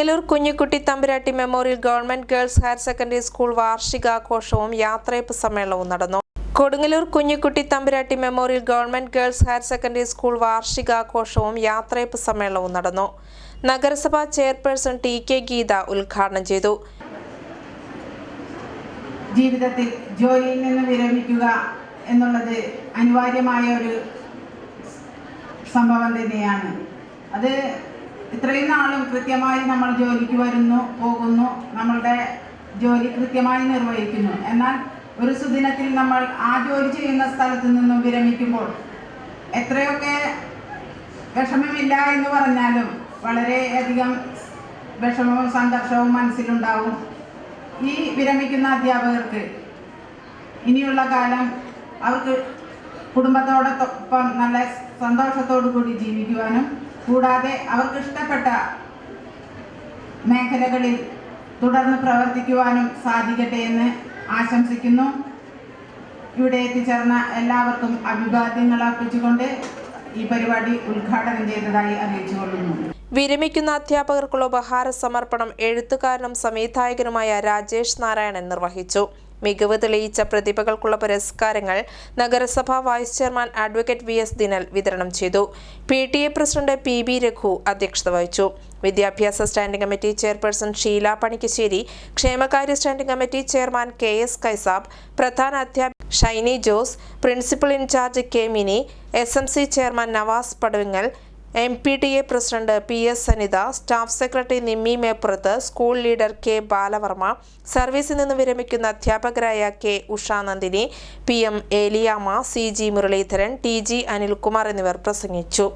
Kodungallur Kunjikkutty Thampuratti memorial government girls higher secondary school വാർഷികാഘോഷവും യാത്രയപ്പ് സമ്മേളനവും നടന്നു. Kodungallur Kunjikkutty Thampuratti memorial government girls higher secondary school വാർഷികാഘോഷവും യാത്രയപ്പ് സമ്മേളനവും നടന്നു. നഗരസഭാ ചെയർപേഴ്സൺ ടി കെ ഗീത ഉദ്ഘാടനം ചെയ്തു. ജീവിതത്തിൽ ജോലിയിൽ നിന്ന് വിരമിക്കുക എന്നുള്ളത് അനിവാര്യമായ ഒരു സംഭവം തന്നെയാണ്. അത് ഇത്രയും നാളും കൃത്യമായി നമ്മൾ ജോലിക്ക് വരുന്നു പോകുന്നു നമ്മളുടെ ജോലി കൃത്യമായി നിർവഹിക്കുന്നു. എന്നാൽ ഒരു സുദിനത്തിൽ നമ്മൾ ആ ജോലി ചെയ്യുന്ന സ്ഥലത്ത് നിന്നും വിരമിക്കുമ്പോൾ എത്രയൊക്കെ വിഷമമില്ല എന്ന് പറഞ്ഞാലും വളരെയധികം വിഷമവും സംഘർഷവും മനസ്സിലുണ്ടാവും ഈ വിരമിക്കുന്ന അധ്യാപകർക്ക്. ഇനിയുള്ള കാലം അവർക്ക് കുടുംബത്തോടൊപ്പം നല്ല സന്തോഷത്തോടു കൂടി ജീവിക്കുവാനും കൂടാതെ അവർക്ക് ഇഷ്ടപ്പെട്ട മേഖലകളിൽ തുടർന്ന് പ്രവർത്തിക്കുവാനും സാധിക്കട്ടെ എന്ന് ആശംസിക്കുന്നു. ഇവിടെ എത്തിച്ചേർന്ന എല്ലാവർക്കും അഭിവാദ്യങ്ങൾ അർപ്പിച്ചുകൊണ്ട് ഈ പരിപാടി ഉദ്ഘാടനം ചെയ്തതായി അറിയിച്ചുകൊള്ളുന്നു. വിരമിക്കുന്ന അധ്യാപകർക്കുള്ള ഉപഹാര സമർപ്പണം എഴുത്തുകാരനും സംവിധായകനുമായ രാജേഷ് നാരായണൻ നിർവഹിച്ചു. മികവ് തെളിയിച്ച പ്രതിഭകൾക്കുള്ള പുരസ്കാരങ്ങൾ നഗരസഭാ vice chairman advocate V S Dinal വിതരണം ചെയ്തു. P T A president P B Raghu അധ്യക്ഷത വഹിച്ചു. വിദ്യാഭ്യാസ standing committee chairperson Sheela Panikkassery ക്ഷേമകാര്യ standing committee chairman K S Kaisab പ്രധാന അധ്യാപക Shiny Jose principal in charge K Mini S M C chairman Navas Paduvingal M P T A president P S Sanitha staff secretary Nimmi Meppurath school leader K Balavarma സർവീസിൽ നിന്ന് വിരമിക്കുന്ന അധ്യാപകരായ K Ushanandini P M Eliyamma C G Muraleedharan T G Anilkumar എന്നിവർ പ്രസംഗിച്ചു.